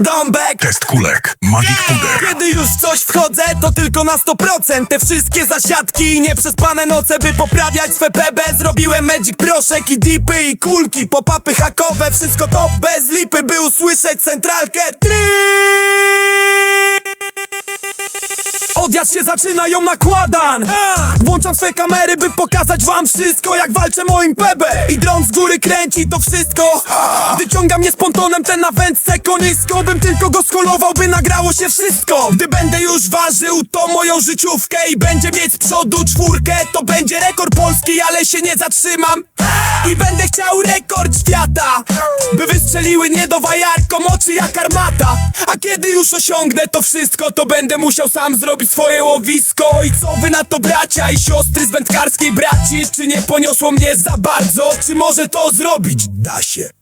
Dąbek! Test kulek. Magic puder. Kiedy już w coś wchodzę, to tylko na 100% Te wszystkie zasiadki i nieprzespane noce By poprawiać swe PB Zrobiłem magic proszek i dipy i kulki. Pop-upy hakowe, wszystko top bez lipy By usłyszeć centralkę. Tri Odjazd się zaczyna, ją nakładam Włączam swe kamery, by pokazać wam wszystko Jak walczę moim PB I dron z góry kręci to wszystko. Wyciąga mnie z pontonem ten na wędce konisko Bym tylko go scholował, by nagrało się wszystko. Gdy będę już ważył to moją życiówkę I będzie mieć z przodu czwórkę To będzie rekord polski, ale się nie zatrzymam. I będę chciał rekord świata By wystrzeliły nie do wajarkom oczy jak armata A kiedy już osiągnę to wszystko To będę musiał sam zrobić swoje łowisko I co wy na to bracia i siostry z wędkarskiej braci Czy nie poniosło mnie za bardzo? Czy może to zrobić da się?